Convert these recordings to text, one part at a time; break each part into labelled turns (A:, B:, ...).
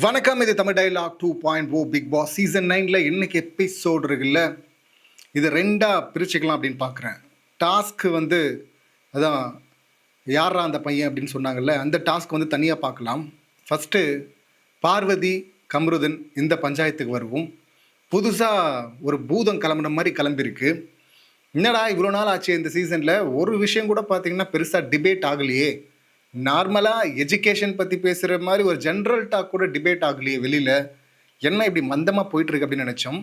A: வணக்கம் இது Tamil dialogue two point O Bigg Boss season நைனில் இன்னைக்கு எபிசோடு இருக்குல்ல? இது ரெண்டாக பிரிச்சுக்கலாம் அப்படின்னு பார்க்குறேன் டாஸ்க்கு வந்து அதான் யாரா அந்த பையன் அப்படின்னு சொன்னாங்கல்ல அந்த டாஸ்க் வந்து தனியாக பார்க்கலாம் ஃபஸ்ட்டு பார்வதி கம்ருதன் இந்த பஞ்சாயத்துக்கு வருவோம். புதுசாக ஒரு பூதம் கிளம்புன மாதிரி கிளம்பியிருக்கு என்னடா இவ்வளோ நாள் ஆச்சு இந்த சீசனில் ஒரு விஷயம் கூட பார்த்தீங்கன்னா பெருசாக டிபேட் ஆகலையே. நார்மலாக எஜுகேஷன் பற்றி பேசுகிற மாதிரி ஒரு ஜென்ரல் டாக் கூட டிபேட் ஆகலையே வெளியில். என்ன இப்படி மந்தமாக போயிட்டுருக்கு அப்படின்னு நினச்சோம்.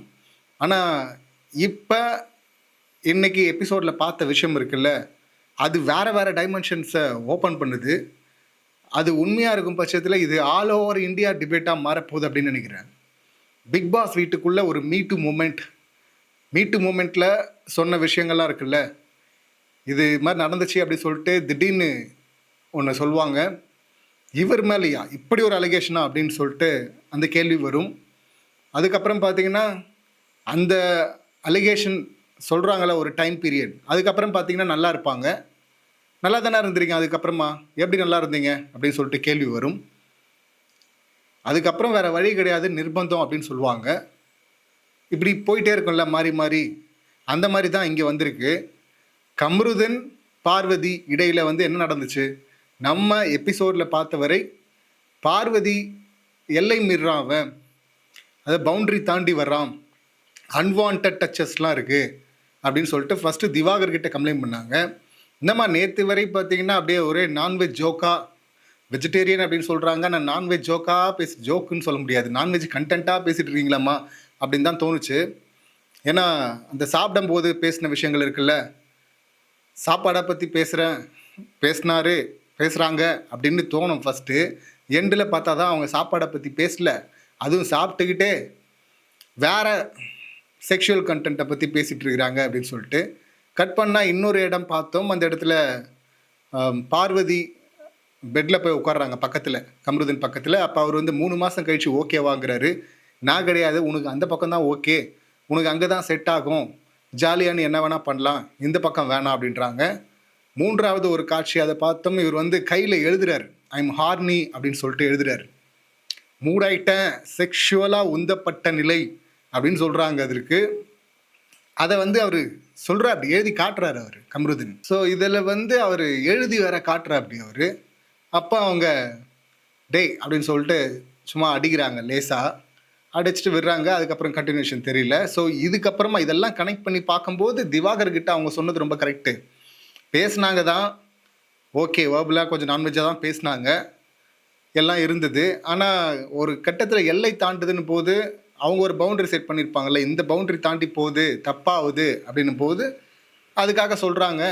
A: ஆனால் இப்போ இன்னைக்கு எபிசோடில் பார்த்த விஷயம் இருக்குல்ல அது வேறு வேறு டைமென்ஷன்ஸை ஓப்பன் பண்ணுது. அது உண்மையாக இருக்கும் பட்சத்தில் இது ஆல் ஓவர் இந்தியா டிபேட்டாக மாறப்போகுது அப்படின்னு நினைக்கிறேன். பிக் பாஸ் வீட்டுக்குள்ளே ஒரு மீட்டு மூமெண்ட் மீட்டு மூமெண்ட்டில் சொன்ன விஷயங்கள்லாம் இருக்குல்ல இது மாதிரி நடந்துச்சு அப்படி சொல்லிட்டு திடீர்னு ஒன்று சொல்லுவாங்க இவர் மேலேயா? இப்படி ஒரு அலிகேஷனா அப்படின்னு சொல்லிட்டு அந்த கேள்வி வரும். அதுக்கப்புறம் பார்த்தீங்கன்னா அந்த அலிகேஷன் சொல்கிறாங்களே ஒரு டைம் பீரியட் அதுக்கப்புறம் பார்த்தீங்கன்னா நல்லா இருப்பாங்க. நல்லா தானே இருந்திருக்கீங்க? அதுக்கப்புறமா? எப்படி நல்லா இருந்தீங்க? அப்படின்னு சொல்லிட்டு கேள்வி வரும். அதுக்கப்புறம் வேறு வழி கிடையாது நிர்பந்தம் அப்படின்னு சொல்லுவாங்க. இப்படி போயிட்டே இருக்கும்ல மாறி மாறி. அந்த மாதிரி தான் இங்கே வந்திருக்கு. கம்ருதன் பார்வதி இடையில் வந்து என்ன நடந்துச்சு? நம்ம எபிசோடில் பார்த்தவரை பார்வதி எல்லை மீறாவன் அவன் அதை பவுண்ட்ரி தாண்டி வர்றான் அன்வான்ட் டச்சஸ்லாம் இருக்குது அப்படின்னு சொல்லிட்டு ஃபஸ்ட்டு திவாகர் கிட்ட கம்ப்ளைண்ட் பண்ணாங்க. இந்தம்மா நேற்று வரை பார்த்தீங்கன்னா அப்படியே ஒரே நான்வெஜ் ஜோக்கா வெஜிடேரியன் அப்படின்னு சொல்கிறாங்க நான் நான்வெஜ் ஜோக்கா பேசி ஜோக்குன்னு சொல்ல முடியாது. நான்வெஜ் கண்டென்ட்டாக பேசிகிட்டு இருக்கீங்களாம்மா அப்படின்னு தான் தோணுச்சு. ஏன்னா அந்த சாப்பிடும்போது பேசின விஷயங்கள் இருக்குல்ல. சாப்பாடை பற்றி பேசுகிறேன் பேசினாரு. பேசுகிறாங்க அப்படின்னு தோணும் ஃபஸ்ட்டு எண்டில் பார்த்தா தான் அவங்க சாப்பாடை பற்றி பேசல. அதுவும் சாப்பிட்டுக்கிட்டே வேற செக்ஷுவல் கண்டென்ட்டை பற்றி பேசிகிட்டு இருக்கிறாங்க அப்படின்னு சொல்லிட்டு. கட் பண்ணால் இன்னொரு இடம் பார்த்தோம். அந்த இடத்துல பார்வதி பெட்டில் போய் உட்கார்றாங்க பக்கத்தில் கம்ருதன் பக்கத்தில். அப்போ அவர் வந்து மூணு மாதம் கழிச்சு ஓகேவாங்கிறாரு நான் கிடையாது உனக்கு அந்த பக்கம் தான் ஓகே உனக்கு அங்கே தான் செட் ஆகும். ஜாலியானு என்ன வேணால் பண்ணலாம். இந்த பக்கம் வேணாம் அப்படின்றாங்க. மூன்றாவது ஒரு காட்சி அதை பார்த்தோம். இவர் வந்து கையில் எழுதுறாரு. ஐம் ஹார்னி அப்படின்னு சொல்லிட்டு எழுதுறாரு. மூடாயிட்டேன் செக்ஷுவலாக உந்தப்பட்ட நிலை அப்படின்னு சொல்கிறாங்க அதற்கு. அதை வந்து அவர் சொல்கிறார் அப்படி எழுதி காட்டுறாரு அவர் கம்ருதீன். ஸோ இதில் வந்து அவர் எழுதி வேற காட்டுறா அப்படி அவர். அப்போ அவங்க டேய் அப்படின்னு சொல்லிட்டு சும்மா அடிக்கிறாங்க லேசாக அடிச்சுட்டு விடுறாங்க அதுக்கப்புறம் கண்டினியூஷன் தெரியல. ஸோ இதுக்கப்புறமா இதெல்லாம் கனெக்ட் பண்ணி பார்க்கும்போது திவாகர் கிட்ட அவங்க சொன்னது ரொம்ப கரெக்டு பேசுனாங்க தான் ஓகே வேர்பலாக கொஞ்சம் நான்வெஜ்ஜாக தான் பேசுனாங்க. எல்லாம் இருந்தது. ஆனால் ஒரு கட்டத்தில் எல்லை தாண்டுதுன்னு போது அவங்க ஒரு பவுண்டரி செட் பண்ணியிருப்பாங்கல்ல இந்த பவுண்டரி தாண்டி போகுது தப்பாகுது அப்படின்னும் போது அதுக்காக சொல்கிறாங்க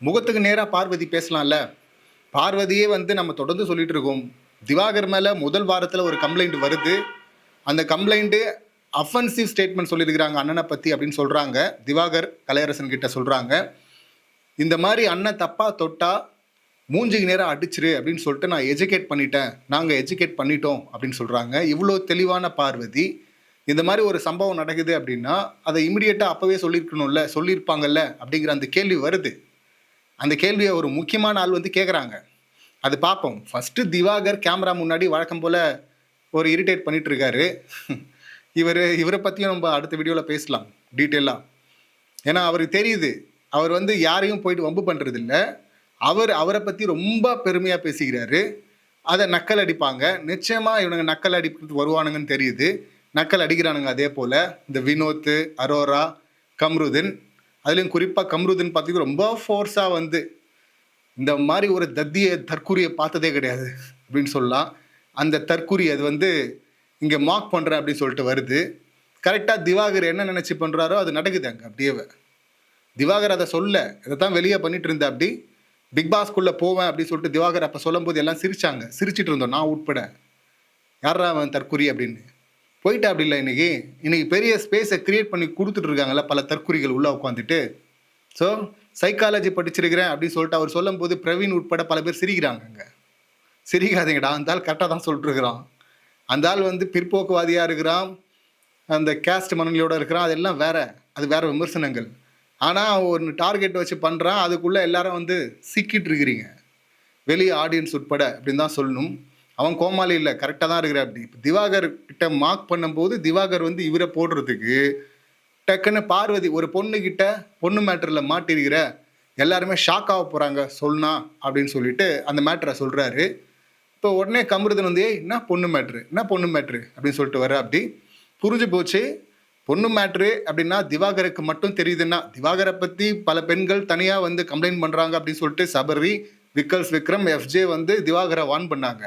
A: முகத்துக்கு நேராக பார்வதி பேசலாம்ல. பார்வதியே வந்து நம்ம தொடர்ந்து சொல்லிட்டு இருக்கோம். திவாகர் மேலே முதல் வாரத்தில் ஒரு கம்ப்ளைண்ட் வருது. அந்த கம்ப்ளைண்ட்டு அஃபென்சிவ் ஸ்டேட்மெண்ட் சொல்லியிருக்கிறாங்க அண்ணனை பற்றி அப்படின்னு சொல்கிறாங்க திவாகர் கலையரசன் கிட்ட சொல்கிறாங்க இந்த மாதிரி அண்ணன் தப்பாக தொட்டா மூஞ்சிக்கு நேரம் அடிச்சிரு அப்படின்னு சொல்லிட்டு நான் எஜுகேட் பண்ணிட்டேன். நாங்கள் எஜுகேட் பண்ணிட்டோம் அப்படின்னு சொல்கிறாங்க இவ்வளோ தெளிவான பார்வதி. இந்த மாதிரி ஒரு சம்பவம் நடக்குது அப்படின்னா அதை இமிடியேட்டாக அப்போவே சொல்லியிருக்கணும்ல சொல்லியிருப்பாங்கல்ல அப்படிங்கிற அந்த கேள்வி வருது. அந்த கேள்வியை ஒரு முக்கியமான ஆள் வந்து கேட்குறாங்க அது பார்ப்போம். ஃபஸ்ட்டு திவாகர் கேமரா முன்னாடி வழக்கம் போல் ஒரு இரிட்டேட் பண்ணிட்டு இவர் இவரை பற்றியும் நம்ம அடுத்த வீடியோவில் பேசலாம் டீட்டெயிலாக ஏன்னா அவருக்கு தெரியுது. அவர் வந்து யாரையும் போயிட்டு வம்பு பண்ணுறது இல்லை அவர் அவரை பற்றி ரொம்ப பெருமையாக பேசிக்கிறாரு. அதை நக்கல் அடிப்பாங்க. நிச்சயமாக இவனுங்க நக்கல் அடிக்கிறது வருவானுங்கன்னு தெரியுது. நக்கல் அடிக்கிறானுங்க அதே போல். இந்த வினோத் அரோரா கம்ருதன். அதுலேயும் குறிப்பாக கம்ருதின் பார்த்தீங்கன்னா ரொம்ப ஃபோர்ஸாக வந்து இந்த மாதிரி ஒரு தத்திய தற்கூரியை பார்த்ததே கிடையாது அப்படின்னு சொல்லலாம். அந்த தற்கூரி அது வந்து இங்கே மார்க் பண்ணுறேன் அப்படின்னு சொல்லிட்டு வருது. கரெக்டாக திவாகர் என்ன நினச்சி பண்ணுறாரோ அது நடக்குது அங்கே அப்படியே. திவாகர் அதை சொல்ல இதை தான் வெளியே பண்ணிட்டு இருந்தேன் அப்படி பிக் பாஸ்க்குள்ளே போவேன் அப்படின்னு சொல்லிட்டு திவாகர் அப்போ சொல்லும்போது எல்லாம் சிரிச்சாங்க. சிரிச்சிட்டு இருந்தோம். நான் உட்பட யாரா அவன் தற்குறி அப்படின்னு. போயிட்டா அப்படி இல்லை இன்னைக்கு. இன்னைக்கு பெரிய ஸ்பேஸை கிரியேட் பண்ணி கொடுத்துட்டு இருக்காங்கல்ல பல தற்குறிகள் உள்ளே உட்காந்துட்டு ஸோ சைக்காலஜி படிச்சிருக்கிறேன் அப்படின்னு சொல்லிட்டு அவர் சொல்லும்போது பிரவீன் உட்பட பல பேர் சிரிக்கிறாங்க அங்கே. சிரிக்காதீங்கடா அந்த ஆள் கரெக்டாக தான் சொல்லிட்டுருக்கிறான் அந்த ஆள் வந்து பிற்போக்குவாதியாக இருக்கிறான். அந்த கேஸ்ட் மனநிலையோடு இருக்கிறான். அதெல்லாம் வேற. அது வேற விமர்சனங்கள். ஆனால் ஒரு டார்கெட் வச்சு பண்ணுறான் அதுக்குள்ளே எல்லாரும் வந்து சிக்கிட்டு இருக்கிறீங்க. வெளியே ஆடியன்ஸ் உட்பட அப்படின்னு தான் சொல்லணும். அவன் கோமாளி இல்லை கரெக்டாக தான் இருக்கிற அப்படி. இப்போ திவாகர் கிட்ட மார்க் பண்ணும்போது திவாகர் வந்து இவரை போடுறதுக்கு டக்குன்னு பார்வதி ஒரு பொண்ணுக்கிட்ட பொண்ணு மேட்டரில் மாட்டிருக்கிற எல்லாருமே ஷாக் ஆக போகிறாங்க சொன்னா அப்படின்னு சொல்லிட்டு அந்த மேட்டரை சொல்கிறாரு இப்போ உடனே கமருதன் வந்து என்ன பொண்ணு மேட்ரு என்ன பொண்ணு மேட்ரு அப்படின்னு சொல்லிட்டு வர அப்படி. புரிஞ்சு போச்சு. பொண்ணு மேட்ரு அப்படின்னா திவாகருக்கு மட்டும் தெரியுதுன்னா திவாகரை பற்றி பல பெண்கள் தனியாக வந்து கம்ப்ளைண்ட் பண்ணுறாங்க அப்படின்னு சொல்லிட்டு சபரி விக்கல்ஸ் விக்ரம் எஃப்ஜே வந்து திவாகரை வான் பண்ணாங்க.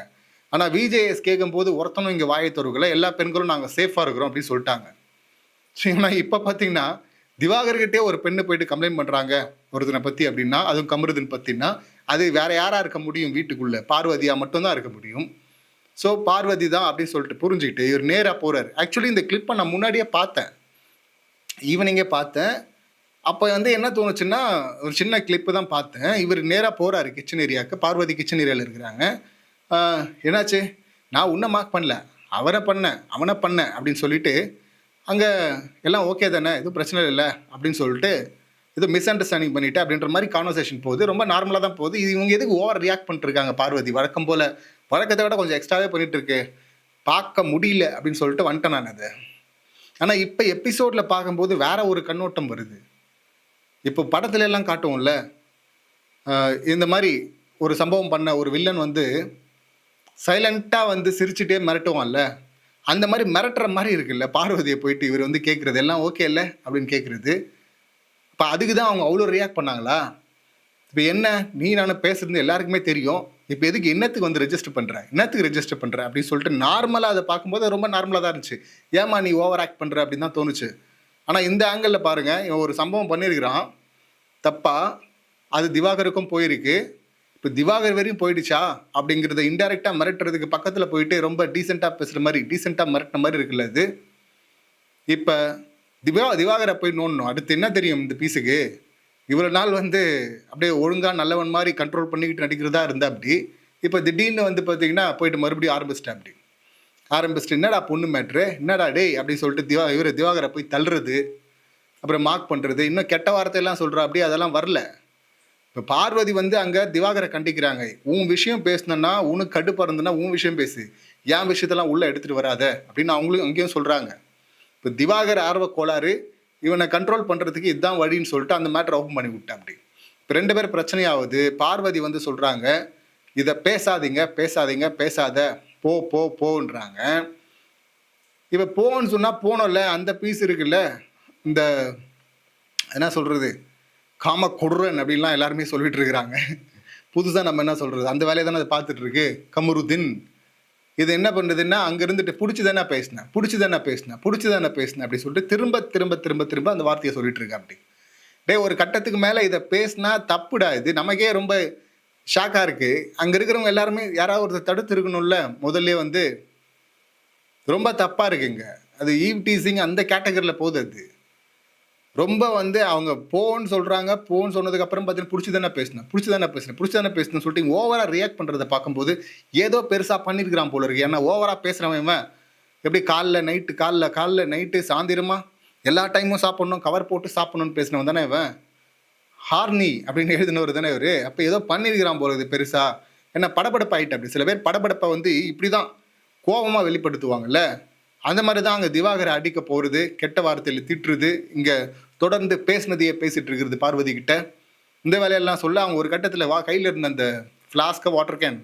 A: ஆனால் விஜேஎஸ் கேட்கும்போது ஒருத்தனும் இங்கே வாயை தருவல எல்லா பெண்களும் நாங்கள் சேஃபாக இருக்கிறோம் அப்படின்னு சொல்லிட்டாங்க. சரிங்களா இப்போ பார்த்தீங்கன்னா திவாகர்கிட்டே ஒரு பெண்ணு போயிட்டு கம்ப்ளைண்ட் பண்ணுறாங்க ஒருத்தனை பற்றி அப்படின்னா அதுவும் கமருதன் பற்றினா அது வேற யாராக இருக்க முடியும் வீட்டுக்குள்ளே? பார்வதியாக மட்டும்தான் இருக்க முடியும். ஸோ பார்வதி தான் அப்படின்னு சொல்லிட்டு புரிஞ்சுக்கிட்டு இவர் நேராக போகிறார் ஆக்சுவலி இந்த கிளிப்பை நான் முன்னாடியே பார்த்தேன். ஈவினிங்கே பார்த்தேன். அப்போ வந்து என்ன தோணுச்சுன்னா ஒரு சின்ன கிளிப்பு தான் பார்த்தேன். இவர் நேராக போகிறாரு கிச்சன் ஏரியாவுக்கு பார்வதி கிச்சன் ஏரியாவில் இருக்கிறாங்க. என்னாச்சு? நான் உன்னை மார்க் பண்ணல. அவரை பண்ணேன் அவனை பண்ணேன் அப்படின்னு சொல்லிட்டு அங்கே எல்லாம் ஓகே தானே? எதுவும் பிரச்சனை இல்லை அப்படின்னு சொல்லிட்டு இது மிஸ் அண்டர்ஸ்டாண்டிங் பண்ணிட்டு அப்படின்ற மாதிரி கான்வர்சேஷன் போகுது. ரொம்ப நார்மலாக தான் போகுது. இது இவங்க எதுக்கு ஓவர் ரியாக்ட் பண்ணிட்டுருக்காங்க பார்வதி? வழக்கம் போல் வழக்கத்தை விட கொஞ்சம் எக்ஸ்ட்ராவே பண்ணிட்டு இருக்கு பார்க்க முடியல அப்படின்னு சொல்லிட்டு வந்துட்டேன் நான் அதை. ஆனால் இப்போ எபிசோடில் பார்க்கும்போது வேற ஒரு கண்ணோட்டம் வருது. இப்போ படத்துல எல்லாம் காட்டுவோம்ல. இந்த மாதிரி ஒரு சம்பவம் பண்ண ஒரு வில்லன் வந்து சைலண்ட்டாக வந்து சிரிச்சுட்டே மிரட்டுவான்ல. அந்த மாதிரி மிரட்டுற மாதிரி இருக்குல்ல. பார்வதியை போயிட்டு இவர் வந்து கேட்குறது எல்லாம் ஓகே இல்லை அப்படின்னு கேட்குறது இப்போ அதுக்கு தான் அவங்க அவ்வளோ ரியாக்ட் பண்ணாங்களா? இப்போ என்ன? நீ நானும் பேசுறது எல்லாருக்குமே தெரியும். இப்போ எதுக்கு என்னத்துக்கு வந்து ரெஜிஸ்டர் பண்ணுற என்னத்துக்கு ரெஜிஸ்டர் பண்ணுற அப்படின்னு சொல்லிட்டு நார்மலாக அதை பார்க்கும்போது ரொம்ப நார்மலாக தான் இருந்துச்சு. ஏமா நீ ஓவர் ஆக்ட் பண்ணுற அப்படின்னு தான் தோணுச்சு. ஆனால் இந்த ஆங்கிளில் பாருங்கள் இவன் ஒரு சம்பவம் பண்ணியிருக்கிறான். தப்பா. அது திவாகருக்கும் போயிருக்கு. இப்போ திவாகர் வரையும் போயிடுச்சா? அப்படிங்கிறத இன்டெரக்டாக மிரட்டுறதுக்கு பக்கத்தில் போயிட்டு ரொம்ப டீசெண்டாக பேசுகிற மாதிரி டீசெண்டாக மிரட்டின மாதிரி இருக்குல்ல இது இப்போ திவா திவாகரை போய் நோண்டணும். அடுத்து என்ன தெரியும் இந்த பீஸுக்கு இவ்வளோ நாள் வந்து அப்படியே ஒழுங்காக நல்லவன் மாதிரி கண்ட்ரோல் பண்ணிக்கிட்டு நடிக்கிறதா இருந்தா அப்படி இப்போ திடீர்னு வந்து பார்த்தீங்கன்னா போயிட்டு மறுபடியும் ஆரம்பிச்சிட்டேன் அப்படி. ஆரம்பிச்சிட்டு என்னடா பொண்ணு மேட்ரு என்னடா டேய் அப்படின்னு சொல்லிட்டு திவா இவர் திவாகரை போய் தள்ளுறது அப்புறம் மார்க் பண்ணுறது இன்னும் கெட்ட வார்த்தையெல்லாம் சொல்கிறா அப்படி அதெல்லாம் வரல. இப்போ பார்வதி வந்து அங்கே திவாகரை கண்டிக்கிறாங்க. உன் விஷயம் பேசுனன்னா உனக்கு கடுப்பாக இருந்ததுன்னா உன் விஷயம் பேசு. என் விஷயத்தெல்லாம் உள்ளே எடுத்துகிட்டு வராத அப்படின்னு அவங்களும் அங்கேயும் சொல்கிறாங்க இப்போ திவாகர் ஆர்வ கோளாறு இவனை கண்ட்ரோல் பண்ணுறதுக்கு இதுதான் வழின்னு சொல்லிட்டு அந்த மேட்டரை ஓப்பன் பண்ணி விட்டேன் அப்படி இப்போ ரெண்டு பேர் பிரச்சனையாவது பார்வதி வந்து சொல்கிறாங்க இதை பேசாதீங்க பேசாதீங்க பேசாத போ போ போன்றாங்க. இப்போ போன்னு சொன்னால் போனோம்ல அந்த பீஸ் இருக்குல்ல இந்த என்ன சொல்கிறது காம கொடுறன் அப்படின்லாம் எல்லாருமே சொல்லிட்டு இருக்கிறாங்க. புதுசாக நம்ம என்ன சொல்கிறது அந்த வேலையை தானே அதை பார்த்துட்ருக்கு கமருதீன். இது என்ன பண்ணுதுன்னா அங்கே இருந்துட்டு பிடிச்சி தானே பேசினேன் பிடிச்சி தானே பேசினேன் பிடிச்சி தானே பேசினேன் அப்படி சொல்லிட்டு திரும்ப திரும்ப திரும்ப திரும்ப அந்த வார்த்தையை சொல்லிட்டு இருக்கேன் அப்படி. டே ஒரு கட்டத்துக்கு மேலே இதை பேசினா தப்புடா இது. நமக்கே ரொம்ப ஷாக்காக இருக்குது அங்கே இருக்கிறவங்க எல்லாருமே யாராவது ஒருத்தர் தடுத்து இருக்கணும்ல முதல்ல வந்து ரொம்ப தப்பாக இருக்குங்க. அது ஈவ் டீசிங் அந்த கேட்டகரியில் போகுது அது. ரொம்ப வந்து அவங்க போன்னு சொல்கிறாங்க போன்னு சொன்னதுக்கப்புறம் பார்த்தீங்கன்னா பிடிச்சி தானே பேசினேன் பிடிச்சி தானே பேசினேன் பிடிச்சி தானே சொல்லிட்டு ஓவராக ரியாக்ட் பண்ணுறதை பார்க்கும்போது ஏதோ பெருசாக பண்ணியிருக்கிறான் போல இருக்கு. ஏன்னா ஓவராக பேசுகிறவன் இவன். எப்படி காலைல நைட்டு காலைல காலைல நைட்டு சாயந்திரமா எல்லா டைமும் சாப்பிட்ணும் கவர் போட்டு சாப்பிட்ணுன்னு பேசினவன் தானே இவன். ஹார்னி அப்படின்னு எழுதினவர் தானே இவர். அப்போ ஏதோ பண்ணியிருக்கிறான் போல இது பெருசாக என்ன படபடப்பு ஆயிட்டு அப்படி. சில பேர் படபடப்பை வந்து இப்படி தான் கோபமாக வெளிப்படுத்துவாங்கல்ல. அந்த மாதிரி தான் அங்கே திவாகரை அடிக்க போகிறது கெட்ட வார்த்தையில் திட்டுறது இங்கே தொடர்ந்து பேசினதையே பேசிட்டு இருக்கிறது பார்வதி கிட்ட. இந்த வேலையெல்லாம் சொல்ல அவங்க ஒரு கட்டத்தில் வா கையில் இருந்த அந்த ஃப்ளாஸ்கை வாட்டர் கேன்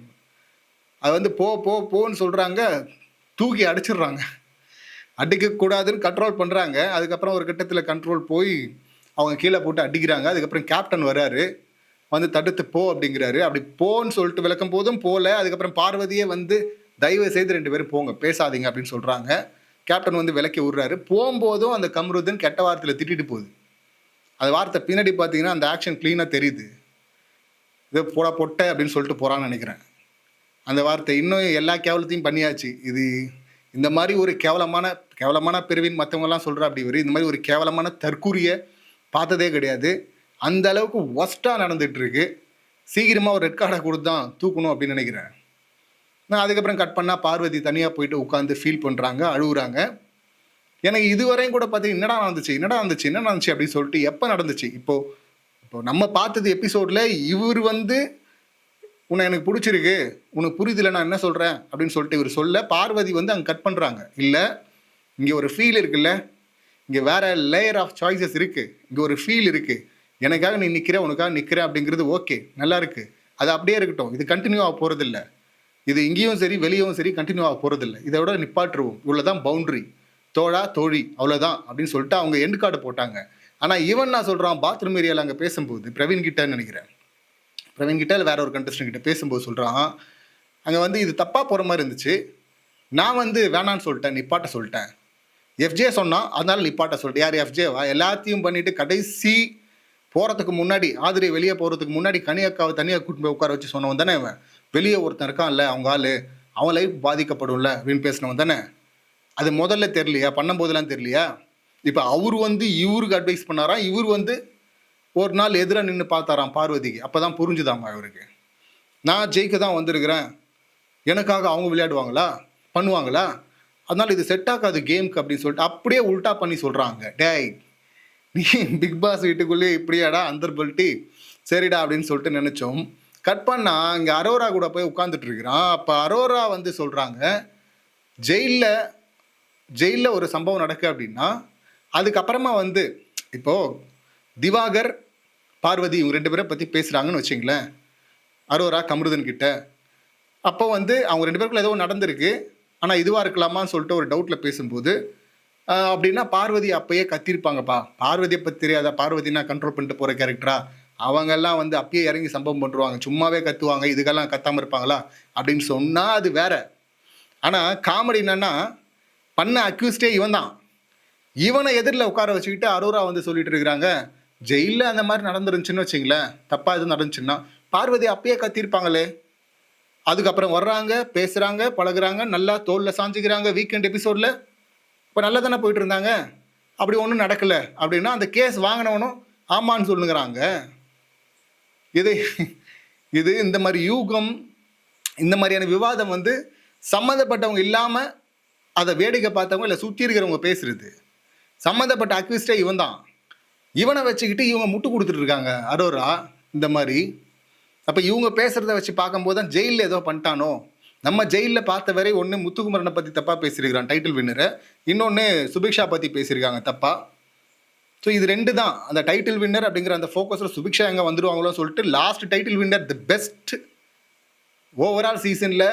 A: அது வந்து போ போ போன்னு சொல்கிறாங்க தூக்கி அடிச்சிடுறாங்க. அடிக்கக்கூடாதுன்னு கண்ட்ரோல் பண்ணுறாங்க அதுக்கப்புறம் ஒரு கட்டத்தில் கண்ட்ரோல் போய் அவங்க கீழே போட்டு அடிக்கிறாங்க. அதுக்கப்புறம் கேப்டன் வராரு வந்து தடுத்து போ அப்படிங்கிறாரு. அப்படி போன்னு சொல்லிட்டு விளக்கும் போதும் போகல அதுக்கப்புறம் பார்வதியே வந்து தயவு செய்து ரெண்டு பேரும் போங்க பேசாதீங்க அப்படின்னு சொல்கிறாங்க கேப்டன் வந்து விலக்கி விடுறாரு. போகும்போதும் அந்த கம்ருதன் கெட்ட வார்த்தையில் திட்டிட்டு போகுது. அந்த வார்த்தை பின்னாடி பார்த்தீங்கன்னா அந்த ஆக்ஷன் க்ளீனாக தெரியுது. இது போடா பொட்டை அப்படின்னு சொல்லிட்டு போகிறான்னு நினைக்கிறேன். அந்த வார்த்தை இன்னும் எல்லா கேவலத்தையும் பண்ணியாச்சு. இது இந்த மாதிரி ஒரு கேவலமான கேவலமான பிரிவின் மற்றவங்கலாம் சொல்கிறா அப்படி வரும் இந்த மாதிரி ஒரு கேவலமான தற்கூரிய பார்த்ததே கிடையாது. அந்த அளவுக்கு ஒஸ்ட்டாக நடந்துகிட்ருக்கு சீக்கிரமாக ஒரு ரெட் கார்டை கொடுத்து தான் தூக்கணும் அப்படின்னு நினைக்கிறேன். நான் அதுக்கப்புறம் கட் பண்ணால் பார்வதி தனியாக போயிட்டு உட்காந்து ஃபீல் பண்ணுறாங்க அழுகுறாங்க எனக்கு இதுவரையும் கூட பார்த்தீங்கன்னா என்னடா நடந்துச்சு என்னடா நடந்துச்சு என்ன நடந்துச்சு அப்படின்னு சொல்லிட்டு எப்போ நடந்துச்சு? இப்போ இப்போ நம்ம பார்த்தது எபிசோடில் இவர் வந்து உன்னை எனக்கு பிடிச்சிருக்கு உனக்கு புரியுதுல நான் என்ன சொல்கிறேன் அப்படின்னு சொல்லிட்டு இவர் சொல்ல பார்வதி வந்து அங்கே கட் பண்ணுறாங்க இல்லை இங்கே ஒரு ஃபீல் இருக்குல்ல இங்கே வேற லேயர் ஆஃப் சாய்ஸஸ் இருக்குது இங்கே ஒரு ஃபீல் இருக்குது எனக்காக நீ நிற்கிற உனக்காக நிற்கிற அப்படிங்கிறது ஓகே நல்லா இருக்குது அது அப்படியே இருக்கட்டும். இது கண்டினியூ ஆக போகிறதில்ல இது இங்கேயும் சரி வெளியவும் சரி கண்டினியூ ஆக போகிறதில்ல விட நிப்பாட்டுருவோம். இவ்வளோதான் பவுண்ட்ரி தோழா தோழி அவ்வளோதான் அப்படின்னு சொல்லிட்டு அவங்க எண்டு கார்டு போட்டாங்க. ஆனால் ஈவன் நான் சொல்கிறான் பாத்ரூம் ஏரியாவில் அங்கே பேசும்போது பிரவீன் கிட்டன்னு நினைக்கிறேன். பிரவீன் கிட்ட இல்லை வேற ஒரு கண்டஸ்டன் கிட்ட பேசும்போது சொல்கிறான் அங்கே வந்து இது தப்பாக போகிற மாதிரி இருந்துச்சு. நான் வந்து வேணான்னு சொல்லிட்டேன் நிப்பாட்ட சொல்லிட்டேன். எஃப்ஜே சொன்னான் அதனால நிப்பாட்ட சொல்லிட்டேன். யார் எஃப்ஜேவா எல்லாத்தையும் பண்ணிட்டு கடைசி போகிறதுக்கு முன்னாடி ஆதிரி வெளியே போகிறதுக்கு முன்னாடி கனியக்காவை தனியாக கூட்டிட்டு போய் உட்கார வச்சு சொன்னவன் தானே அவன் வெளியே ஒருத்தன் இருக்கான்ல அவங்க ஆள் அவன் லைஃப் பாதிக்கப்படும்ல அப்படின்னு பேசினவன் தானே? அது முதல்ல தெரியலையா? பண்ணும்போதெல்லாம் தெரியலையா? இப்போ அவர் வந்து இவருக்கு அட்வைஸ் பண்ணாராம் இவர் வந்து ஒரு நாள் எதிராக நின்று பார்த்தாராம் பார்வதிக்கு. அப்போ தான் புரிஞ்சுதாம்மா இவருக்கு. நான் ஜெயிக்க தான் வந்திருக்கிறேன். எனக்காக அவங்க விளையாடுவாங்களா? பண்ணுவாங்களா? அதனால் இது செட் ஆகாது கேம்க்கு அப்படின்னு சொல்லிட்டு அப்படியே உல்டா பண்ணி சொல்கிறாங்க டேய் நீ பிக் பாஸ் வீட்டுக்குள்ளேயே இப்படியாடா அந்தர் பல்ட்டி சரிடா அப்படின்னு சொல்லிட்டு நினச்சோம். கட் பண்ணா இங்கே அரோரா கூட போய் உட்காந்துட்டு இருக்கிறான். அப்போ அரோரா வந்து சொல்கிறாங்க ஜெயிலில் ஜெயிலில் ஒரு சம்பவம் நடக்கு அப்படின்னா அதுக்கப்புறமா வந்து இப்போது திவாகர் பார்வதி இவங்க ரெண்டு பேரை பற்றி பேசுகிறாங்கன்னு வச்சிங்களேன். அரோரா கமருதன் கிட்ட. அப்போ வந்து அவங்க ரெண்டு பேருக்குள்ள ஏதோ நடந்திருக்கு. ஆனால் இதுவாக இருக்கலாமான்னு சொல்லிட்டு ஒரு டவுட்டில் பேசும்போது அப்படின்னா பார்வதி அப்பயே கத்திருப்பாங்கப்பா. பார்வதியை பற்றி தெரியாதா? பார்வதினா கண்ட்ரோல் பண்ணிட்டு போகிற கேரக்டரா அவங்கெல்லாம் வந்து அப்பயே இறங்கி சம்பவம் பண்ணுவாங்க சும்மாவே கத்துவாங்க. இதுக்கெல்லாம் கத்தாமல் இருப்பாங்களா? அப்படின்னு சொன்னால் அது வேற. ஆனால் காமெடி என்னன்னா பண்ண அக்யூஸ்டே இவன் தான். இவனை எதிரில் உட்கார வச்சுக்கிட்டு அரோரா வந்து சொல்லிட்டு இருக்கிறாங்க. ஜெயிலில் அந்த மாதிரி நடந்துருந்துச்சுன்னு வச்சிங்களேன். தப்பாக எதுவும் நடந்துச்சுன்னா பார்வதி அப்பயே கத்திருப்பாங்களே. அதுக்கப்புறம் வர்றாங்க பேசுகிறாங்க பழகுறாங்க நல்லா தோலில் சாஞ்சிக்கிறாங்க வீக்கெண்ட் எபிசோடில் இப்போ நல்லா தானே போயிட்டு இருந்தாங்க? அப்படி ஒன்றும் நடக்கலை. அப்படின்னா அந்த கேஸ் வாங்கினவனும் ஆமான்னு சொல்லுங்கிறாங்க. இது இது இந்த மாதிரி யூகம் இந்த மாதிரியான விவாதம் வந்து சம்மந்தப்பட்டவங்க இல்லாமல் அதை வேடிக்கை பார்த்தவங்க இல்லை சுற்றி இருக்கிறவங்க பேசுறது. சம்மந்தப்பட்ட அக்விஸ்டே இவன் தான் இவனை வச்சுக்கிட்டு இவங்க முட்டு கொடுத்துட்டு இருக்காங்க. அரோரா இந்த மாதிரி. அப்போ இவங்க பேசுகிறத வச்சு பார்க்கும்போது தான் ஜெயிலில் ஏதோ பண்ணிட்டானோ? நம்ம ஜெயிலில் பார்த்த வரை ஒன்று முத்துக்குமரனை பற்றி தப்பாக பேசியிருக்கிறான் டைட்டில் வின்னரை இன்னொன்று சுபிக்ஷா பற்றி பேசியிருக்காங்க தப்பாக ஸோ இது ரெண்டு தான். அந்த டைட்டில் வின்னர் அப்படிங்கிற அந்த ஃபோக்கஸில் சுபிக்ஷா எங்கே வந்துடுவாங்களோன்னு சொல்லிட்டு last title winner the best overall சீசனில்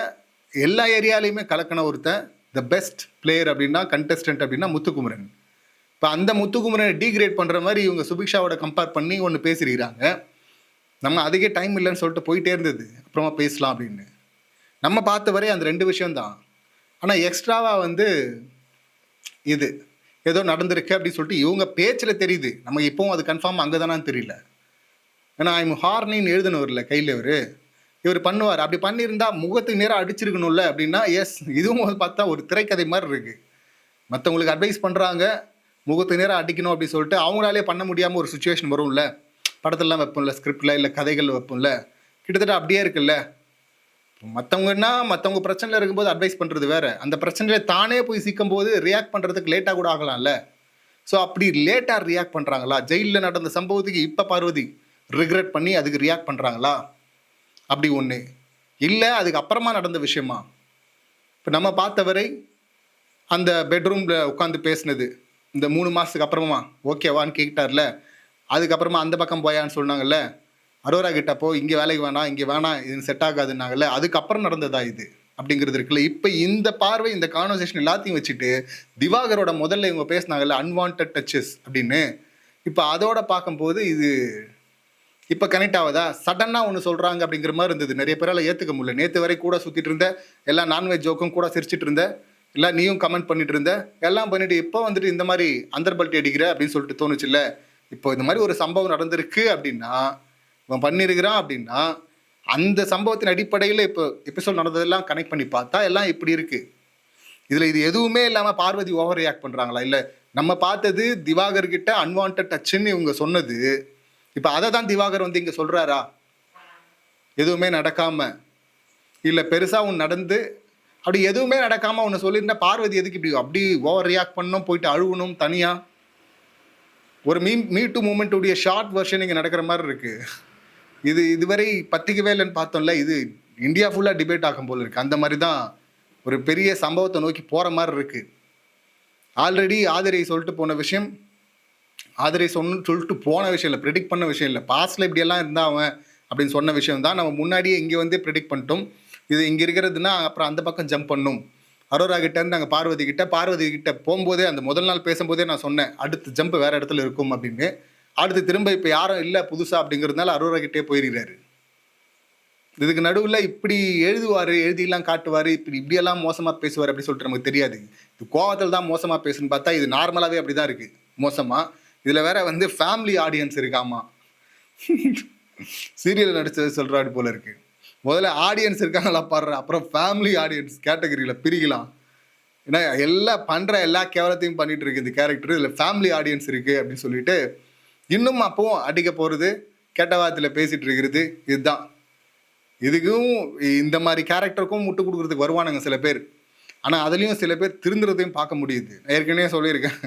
A: எல்லா ஏரியாலையுமே கலக்கின ஒருத்தன் த பெஸ்ட் பிளேயர் அப்படின்னா கண்டஸ்டன்ட் அப்படின்னா முத்துக்குமரன். இப்போ அந்த முத்துக்குமரனை டீக்ரேட் பண்ணுற மாதிரி இவங்க சுபிக்ஷாவோட கம்பேர் பண்ணி ஒன்று பேசியிருக்கிறாங்க நம்ம அதுக்கே டைம் இல்லைன்னு சொல்லிட்டு போயிட்டே இருந்தது. அப்புறமா பேசலாம் அப்படின்னு. நம்ம பார்த்த வரை அந்த ரெண்டு விஷயம்தான். ஆனால் எக்ஸ்ட்ராவாக வந்து இது ஏதோ நடந்திருக்கு அப்படின்னு சொல்லிட்டு இவங்க பேச்சில் தெரியுது. நம்ம இப்போவும் அது கன்ஃபார்ம் அங்கே தானான்னு தெரியல. ஏன்னா ஐம் ஹார்னின்னு எழுதினவர்ல கையில் இவர். இவர் பண்ணுவார். அப்படி பண்ணியிருந்தா முகத்துக்கு நேராக அடிச்சிருக்கணும்ல அப்படின்னா எஸ் இதுவும் பார்த்தா ஒரு திரைக்கதை மாதிரி இருக்குது மற்றவங்களுக்கு அட்வைஸ் பண்ணுறாங்க முகத்துக்கு நேராக அடிக்கணும் அப்படின்னு சொல்லிட்டு அவங்களாலே பண்ண முடியாமல் ஒரு சுச்சுவேஷன் வரும்ல. படத்துலலாம் வைப்போம்ல ஸ்கிரிப்டில் இல்லை கதைகள் வைப்போம்ல. கிட்டத்தட்ட அப்படியே இருக்குல்ல. மற்றவங்கன்னா மற்றவங்க பிரச்சனையில் இருக்கும்போது அட்வைஸ் பண்ணுறது வேற. அந்த பிரச்சனையில தானே போய் சிக்கும் போது ரியாக்ட் பண்ணுறதுக்கு லேட்டாக கூட ஆகலாம்ல. ஸோ அப்படி லேட்டாக ரியாக்ட் பண்ணுறாங்களா ஜெயிலில் நடந்த சம்பவத்துக்கு இப்போ பார்வதி ரிக்ரெட் பண்ணி அதுக்கு ரியாக்ட் பண்ணுறாங்களா அப்படி ஒன்று இல்லை அதுக்கு அப்புறமா நடந்த விஷயமா? இப்போ நம்ம பார்த்த வரை அந்த பெட்ரூமில் உட்காந்து பேசினது இந்த மூணு மாதத்துக்கு அப்புறமா ஓகேவான்னு கேட்டார்ல. அதுக்கப்புறமா அந்த பக்கம் போயான்னு சொன்னாங்கல்ல. அரோரா கிட்ட போ இங்கே வேலைக்கு வேணாம் இங்கே வேணாம் இது செட் ஆகாதுன்னாங்கல்ல அதுக்கப்புறம் நடந்ததா இது? அப்படிங்கிறது இருக்குல்ல. இப்போ இந்த பார்வை இந்த கான்வர்சேஷன் எல்லாத்தையும் வச்சுட்டு திவாகரோட முதல்ல இவங்க பேசினாங்கல்ல அன்வான்ட் டச்சஸ் அப்படின்னு. இப்போ அதோட பார்க்கும்போது இது இப்போ கனெக்ட் ஆகுதா சடனாக ஒன்று சொல்கிறாங்க அப்படிங்கிற மாதிரி இருந்தது. நிறைய பேரால் ஏற்றுக்க முடியல. நேற்று வரை கூட சுற்றிட்டு இருந்த எல்லா நான்வெஜ் ஜோக்கும் கூட சிரிச்சிட்டு இருந்த எல்லாம் நீயும் கமெண்ட் பண்ணிட்டு இருந்த எல்லாம் பண்ணிட்டு இப்போ வந்துட்டு இந்த மாதிரி அந்தர்பல்ட்டி அடிக்கிற அப்படின்னு சொல்லிட்டு தோணுச்சுல்ல. இப்போ இந்த மாதிரி ஒரு சம்பவம் நடந்திருக்கு அப்படின்னா இவன் பண்ணியிருக்கிறான் அப்படின்னா அந்த சம்பவத்தின் அடிப்படையில் இப்போ எபிசோட் நடந்ததெல்லாம் கனெக்ட் பண்ணி பார்த்தா எல்லாம் இப்படி இருக்கு. இதில் இது எதுவுமே இல்லாமல் பார்வதி ஓவர் ரியாக்ட் பண்ணுறாங்களா இல்லை நம்ம பார்த்தது திவாகர் கிட்ட அன்வான்ட் டச்சுன்னு இவங்க சொன்னது. இப்போ அதை தான் திவாகர் வந்து இங்கே சொல்கிறாரா எதுவுமே நடக்காம. இல்லை பெருசாக ஒன்று நடந்து அப்படி எதுவுமே நடக்காமல் ஒன்று சொல்லியிருந்தா பார்வதி எதுக்கு இப்படி அப்படி ஓவர் ரியாக்ட் பண்ணணும் போயிட்டு அழுகணும் தனியாக ஒரு மீ மீ டு மூமெண்ட் உடைய ஷார்ட் வெர்ஷன் இங்கே நடக்கிற மாதிரி இருக்குது இது இதுவரை பத்திக்கவே இல்லைன்னு பார்த்தோம்ல இது இந்தியா ஃபுல்லாக டிபேட் ஆகும் போல இருக்கு. அந்த மாதிரி தான் ஒரு பெரிய சம்பவத்தை நோக்கி போகிற மாதிரி இருக்கு. ஆல்ரெடி ஆதரை சொல்லிட்டு போன விஷயம் ஆதரை சொன்னு சொல்லிட்டு போன விஷயம் இல்லை ப்ரெடிக்ட் பண்ண விஷயம் இல்லை. பாஸ்டில் இப்படியெல்லாம் இருந்தா அவன் அப்படின்னு சொன்ன விஷயம் தான் நம்ம முன்னாடியே இங்கே வந்து ப்ரெடிக்ட் பண்ணிட்டோம். இது இங்கே இருக்கிறதுனா அப்புறம் அந்த பக்கம் ஜம்ப் பண்ணும். அரோரா கிட்டேருந்து நாங்கள் பார்வதி கிட்ட பார்வதி கிட்ட போகும்போதே அந்த முதல் நாள் பேசும்போதே நான் சொன்னேன் அடுத்து ஜம்ப் வேற இடத்துல இருக்கும் அப்படின்னு. அடுத்து திரும்ப இப்போ யாரும் இல்லை புதுசா அப்படிங்கிறதுனால அரோரா கிட்டே போயிருக்கிறாரு. இதுக்கு நடுவில் இப்படி எழுதுவார் எழுதிலாம் காட்டுவார் இப்படி இப்படியெல்லாம் மோசமாக பேசுவார் அப்படி சொல்லிட்டு நமக்கு தெரியாது. இது கோவத்தில் தான் மோசமாக பேசுன்னு பார்த்தா இது நார்மலாகவே அப்படி தான் இருக்குது மோசமாக இதில் வேற வந்து ஃபேமிலி ஆடியன்ஸ் இருக்காமா சீரியல் நடிச்சது சொல்கிறாரு போல இருக்கு. முதல்ல ஆடியன்ஸ் இருக்காங்களா பாடுற அப்புறம் ஃபேமிலி ஆடியன்ஸ் கேட்டகரியில் பிரிக்கலாம். ஏன்னா எல்லாம் பண்ணுற எல்லா கேவலத்தையும் பண்ணிகிட்டு இருக்கு இந்த கேரக்டர் இதில் ஃபேமிலி ஆடியன்ஸ் இருக்குது அப்படின்னு சொல்லிட்டு இன்னும் அப்பவும் அடிக்க போகிறது கெட்ட வார்த்தையில் பேசிகிட்டு இருக்கிறது இதுதான். இதுக்கும் இந்த மாதிரி கேரக்டருக்கும் முட்டு கொடுக்குறதுக்கு வருவானுங்க சில பேர். ஆனால் அதுலேயும் சில பேர் திருந்துறதையும் பார்க்க முடியுது. ஏற்கனவே சொல்லியிருக்கேன்.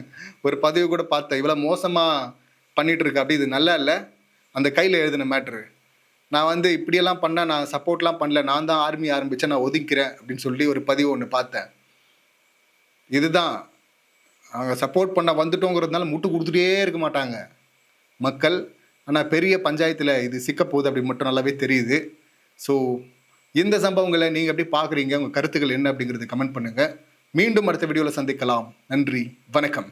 A: ஒரு பதிவு கூட பார்த்தேன். இவ்வளோ மோசமாக பண்ணிகிட்டு இருக்கு அப்படி இது நல்லா இல்லை. அந்த கையில் எழுதின மேட்ரு நான் வந்து இப்படியெல்லாம் பண்ணால் நான் சப்போர்ட்லாம் பண்ணல. நான் தான் ஆர்மி ஆரம்பித்தேன் நான் ஒதுக்கிறேன் அப்படின்னு சொல்லி ஒரு பதிவு ஒன்று பார்த்தேன். இதுதான். அவங்க சப்போர்ட் பண்ண வந்துட்டோங்கிறதுனால முட்டு கொடுத்துட்டே இருக்க மாட்டாங்க. மக்கள். ஆனால் பெரிய பஞ்சாயத்தில் இது சிக்கப்போகுது அப்படி மட்டும் நல்லாவே தெரியுது. ஸோ இந்த சம்பவங்களை நீங்கள் எப்படி பார்க்குறீங்க? உங்கள் கருத்துக்கள் என்ன அப்படிங்கிறது கமெண்ட் பண்ணுங்கள் மீண்டும் அடுத்த வீடியோவில் சந்திக்கலாம். நன்றி. வணக்கம்.